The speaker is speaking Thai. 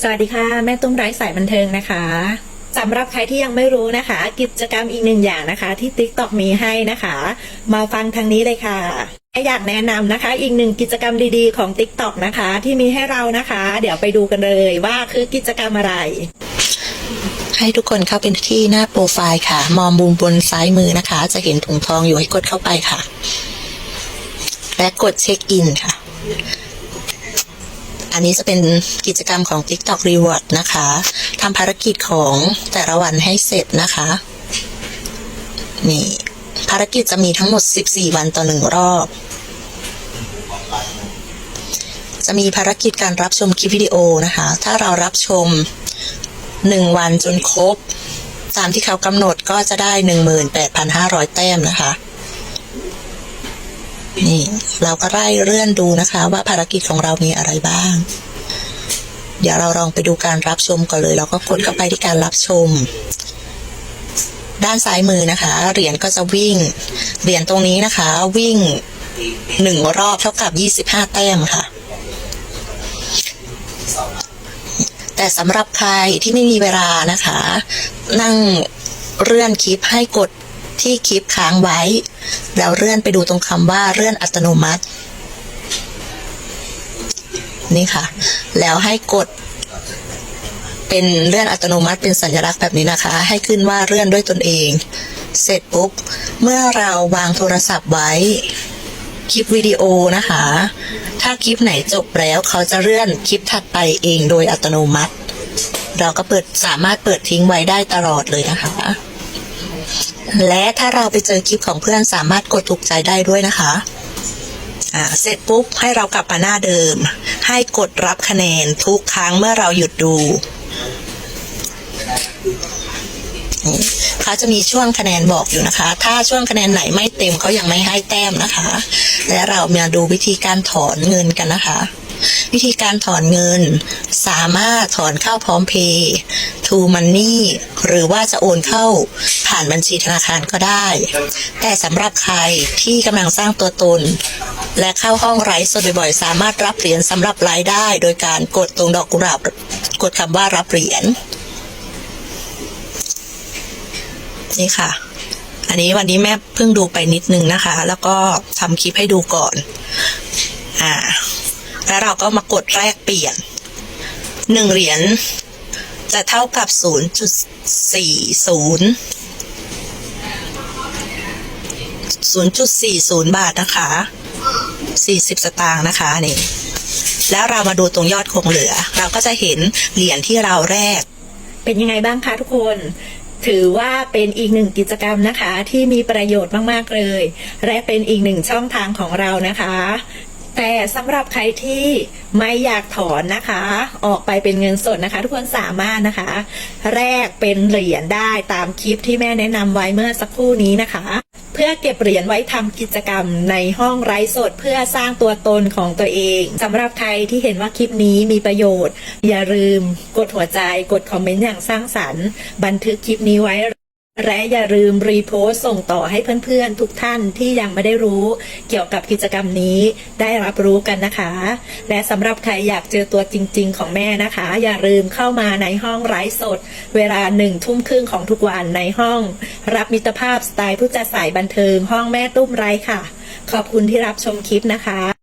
สวัสดีค่ะ แม่ตุ้มไร้สายบันเทิงนะคะสำหรับใครที่ยังไม่รู้นะคะ กิจกรรมอีกหนึ่งอย่างนะคะ ที่ TikTok มีให้นะคะ มาฟังทางนี้เลยค่ะอยากแนะนำนะคะ อีกหนึ่งกิจกรรมดีๆของ TikTok นะคะ ที่มีให้เรานะคะ เดี๋ยวไปดูกันเลยว่าคือกิจกรรมอะไร ให้ทุกคนเข้าไปที่หน้าโปรไฟล์ค่ะ มองมุมบนซ้ายมือนะคะ จะเห็นถุงทองอยู่ให้กดเข้าไปค่ะ และกดเช็คอินค่ะ อันนี้จะเป็นกิจกรรมของ TikTok Reward นะคะทำภารกิจของแต่ละวันให้เสร็จนะคะ นี่ ภารกิจจะมีทั้งหมด 14 วันต่อหนึ่งรอบ จะมีภารกิจการรับชมคลิปวิดีโอนะคะ ถ้าเรารับชมหนึ่งวันจนครบ ตามที่เขากำหนดก็จะได้หนึ่งหมื่นแปดพันห้าร้อยแต้มนะคะ นี่ เราก็ไล่เลื่อนดูนะคะ ว่าภารกิจของเรามีอะไรบ้าง เดี๋ยวเราลองไปดูการรับชมก่อนเลย เราก็กดเข้าไปที่การรับชม ด้านซ้ายมือนะคะ เหรียญก็จะวิ่ง เหรียญตรงนี้นะคะ วิ่งหนึ่งรอบเท่ากับยี่สิบห้าแต้มค่ะแต่สำหรับใครที่ไม่มีเวลานะคะ นั่งเลื่อนคลิปให้กด ที่คลิปค้างไว้ แล้วเลื่อนไปดูตรงคำว่าเลื่อนอัตโนมัติ นี่ค่ะ แล้วให้กด เป็นเลื่อนอัตโนมัติเป็นสัญลักษณ์แบบนี้นะคะ ให้ขึ้นว่าเลื่อนด้วยตนเอง เสร็จปุ๊บ เมื่อเราวางโทรศัพท์ไว้คลิปวิดีโอนะคะ ถ้าคลิปไหนจบแล้วเขาจะเลื่อนคลิปถัดไปเองโดยอัตโนมัติ เราก็เปิดสามารถเปิดทิ้งไว้ได้ตลอดเลยนะคะ และถ้าเราไปเจอคลิปของเพื่อนสามารถกดถูกใจได้ด้วยนะคะเสร็จปุ๊บให้เรากลับมาหน้าเดิม ให้กดรับคะแนนทุกครั้งเมื่อเราหยุดดูเขาจะมีช่วงคะแนนบอกอยู่นะคะ ถ้าช่วงคะแนนไหนไม่เต็มเขายังไม่ให้แต้มนะคะ และเรามาดูวิธีการถอนเงินกันนะคะ วิธีการถอนเงิน สามารถถอนเข้าพร้อมเพย์ทูมันนี่หรือว่าจะโอนเข้าผ่านบัญชีธนาคารก็ได้ แต่สำหรับใครที่กำลังสร้างตัวตน และเข้าห้องไลฟ์สดบ่อยๆ สามารถรับเหรียญสำหรับรายได้ โดยการกดตรงดอกกุหลาบกดคำว่ารับเหรียญนี่ค่ะ อันนี้วันนี้แม่เพิ่งดูไปนิดนึงนะคะ แล้วก็ทำคลิปให้ดูก่อน อ่า แล้วเราก็มากดแลกเปลี่ยนหนึ่งเหรียญจะเท่ากับศูนย์จุดสี่ศูนย์ศูนย์จุดสี่ศูนย์บาทนะคะสี่สิบสตางค์นะคะนี่แล้วเรามาดูตรงยอดคงเหลือ เราก็จะเห็นเหรียญที่เราแรก เป็นยังไงบ้างคะทุกคนถือว่าเป็นอีกหนึ่งกิจกรรมนะคะ ที่มีประโยชน์มาก ๆ เลย และเป็นอีกหนึ่งช่องทางของเรานะคะ แต่สำหรับใครที่ไม่อยากถอนนะคะ ออกไปเป็นเงินสดนะคะ ทุกคนสามารถนะคะแลกเป็นเหรียญได้ตามคลิปที่แม่แนะนำไว้เมื่อสักครู่นี้นะคะเพื่อเก็บเหรียญไว้ทำกิจกรรมในห้องไร้สดเพื่อสร้างตัวตนของตัวเองสำหรับใครที่เห็นว่าคลิปนี้มีประโยชน์ อย่าลืมกดหัวใจกดคอมเมนต์อย่างสร้างสรรค์ บันทึกคลิปนี้ไว้ และอย่าลืมรีโพสต์ส่งต่อให้เพื่อนๆ ทุกท่านที่ยังไม่ได้รู้เกี่ยวกับกิจกรรมนี้ได้รับรู้กันนะคะ และสำหรับใครอยากเจอตัวจริง ๆ ของแม่นะคะ อย่าลืมเข้ามาในห้องไร้สด เวลาหนึ่งทุ่มครึ่งของทุกวันในห้อง รับมิตรภาพสไตล์ผู้จัดสายบันเทิงห้องแม่ตุ้มไร้ค่ะ ขอบคุณที่รับชมคลิปนะคะ